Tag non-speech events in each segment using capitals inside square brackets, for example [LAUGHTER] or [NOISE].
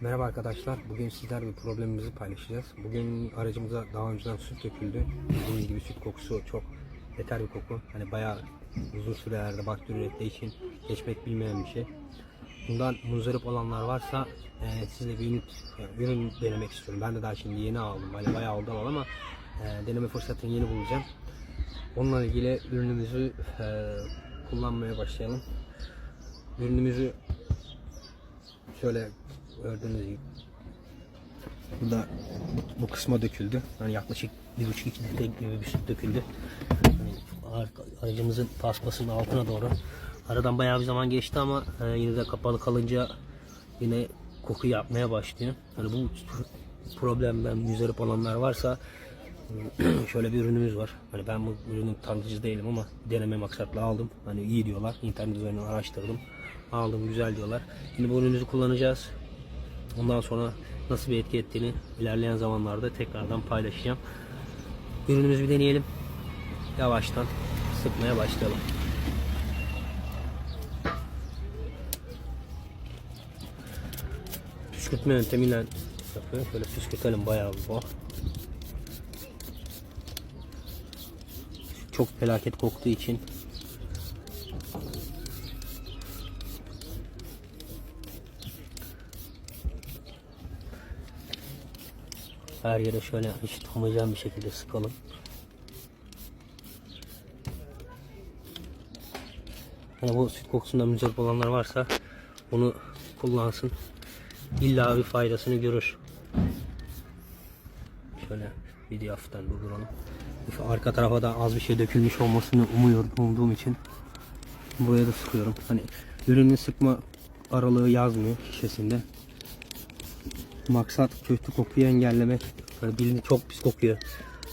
Merhaba arkadaşlar. Bugün sizler bir problemimizi paylaşacağız. Bugün aracımıza daha önceden süt döküldü. Bildiğiniz gibi süt kokusu çok yeter bir koku. Hani bayağı uzun sürelerde bakteri ürettiği için geçmek bilmeyen bir şey. Bundan muzdarip olanlar varsa e, sizle bir ürün, yani ürün denemek istiyorum. Ben de daha şimdi yeni aldım. Hani bayağı oldu ama e, deneme fırsatını yeni bulacağım. Onunla ilgili ürünümüzü e, kullanmaya başlayalım. Ürünümüzü şöyle gördüğünüz gibi burada bu, bu kısma döküldü. Yani yaklaşık bir buçuk iki litre gibi bir süt döküldü. Yani ar- aracımızın paspasının altına doğru. Aradan bayağı bir zaman geçti ama e, yine de kapalı kalınca yine koku yapmaya başlıyor. Hani bu problemden müzdarip olanlar varsa [CLEARS THROAT] şöyle bir ürünümüz var. Hani ben bu ürünün tanıtıcı değilim ama deneme maksatlı aldım. Hani iyi diyorlar. İnternet üzerinden araştırdım. Aldım güzel diyorlar. Şimdi bu ürünümüzü kullanacağız. Ondan sonra nasıl bir etki ettiğini ilerleyen zamanlarda tekrardan paylaşacağım. Ürünümüzü bir deneyelim. Yavaştan sıkmaya başlayalım. Püskürtme yöntemiyle yapıyor. Şöyle püskürtelim bayağı bu. Çok felaket koktuğu için her yere şöyle hiç tutmayacağım bir şekilde sıkalım. Hani bu süt kokusundan mücadele olanlar varsa bunu kullansın. İlla bir faydasını görür. Şöyle video hafiften durduralım. Arka tarafa da az bir şey dökülmüş olmasını umuyorum umduğum için buraya da sıkıyorum. Hani ürünün sıkma aralığı yazmıyor şişesinde. Maksat kötü kokuyu engellemek. Hani bildiğin çok pis kokuyor.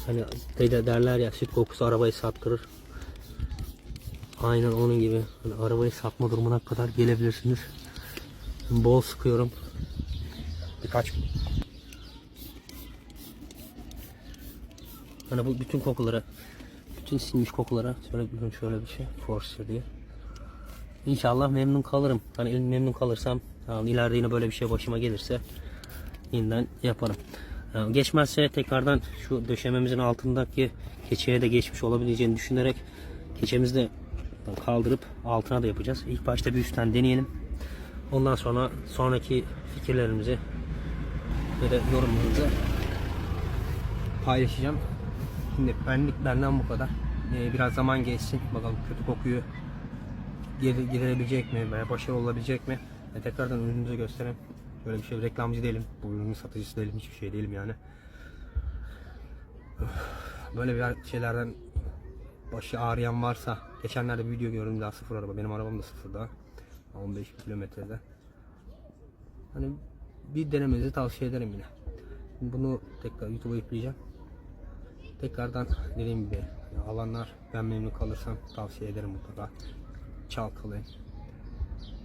Hani de derler ya süt kokusu arabayı sattırır. Aynen onun gibi. Hani arabayı satma durumuna kadar gelebilirsiniz. Bol sıkıyorum. Birkaç Hani bu bütün kokulara, bütün sinmiş kokulara şöyle bir şöyle bir şey, Force diye. İnşallah memnun kalırım. Hani memnun kalırsam, yani ileride yine böyle bir şey başıma gelirse yeniden yaparım. Yani geçmezse tekrardan şu döşememizin altındaki keçeye de geçmiş olabileceğini düşünerek keçemizi de kaldırıp altına da yapacağız. İlk başta bir üstten deneyelim. Ondan sonra sonraki fikirlerimizi ve yorumlarımızı paylaşacağım. Şimdi benlik benden bu kadar. Ee, biraz zaman geçsin. Bakalım kötü kokuyu giderebilecek mi başarılı olabilecek mi? Tekrardan ürünümüzü göstereyim. Böyle bir şey reklamcı değilim. Bu ürünün satıcısı değilim. Hiçbir şey değilim yani. Böyle bir şeylerden başı ağrıyan varsa geçenlerde bir video gördüm daha sıfır araba. Benim arabam da sıfır daha. 15 kilometrede. Hani bir denemenizi tavsiye ederim yine. Bunu tekrar YouTube'a yükleyeceğim. Tekrardan dediğim gibi alanlar ben memnun kalırsam tavsiye ederim mutlaka. Çalkalayın.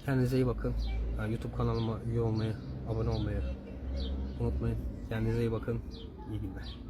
Kendinize iyi bakın. Yani YouTube kanalıma üye olmayı, abone olmayı unutmayın. Kendinize iyi bakın. İyi günler.